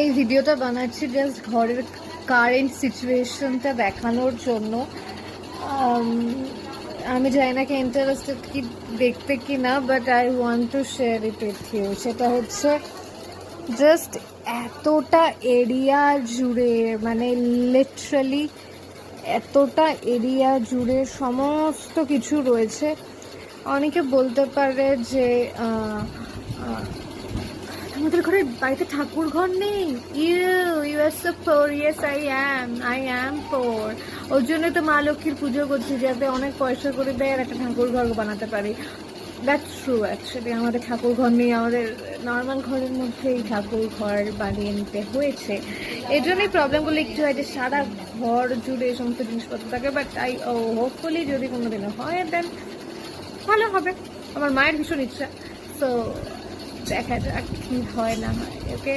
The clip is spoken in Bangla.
এই ভিডিওটা বানাচ্ছি জাস্ট ঘরের কারেন্ট সিচুয়েশনটা দেখানোর জন্য। আমি জানি না কি ইন্টারেস্টেড কি দেখতে কি না but I want to share it with you সেটা হচ্ছে জাস্ট এতটা এরিয়া জুড়ে মানে লিটারালি এতটা এরিয়া জুড়ে সমস্ত কিছু রয়েছে। অনেকে বলতে পারে যে আমাদের ঘরে বাড়িতে ঠাকুর ঘর নেই। You you are so poor yes I am I am poor ওর জন্য তো মা লক্ষ্মীর পুজো করছি যাতে অনেক পয়সা করে দেয় আর একটা ঠাকুর ঘর বানাতে পারি। দ্যাটস ট্রু অ্যাকচুয়ালি আমাদের ঠাকুর ঘর নেই। আমাদের নর্মাল ঘরের মধ্যেই ঠাকুর ঘর বানিয়ে নিতে হয়েছে। এর জন্যই প্রবলেমগুলো একটু হয় যে সারা ঘর জুড়ে সমস্ত জিনিসপত্র থাকে। বাট আই হোপফুলি যদি কোনো দিনও হয় দেন ভালো হবে। আমার মায়ের ভীষণ ইচ্ছা। তো দেখা যাক কি হয় না হয় ওকে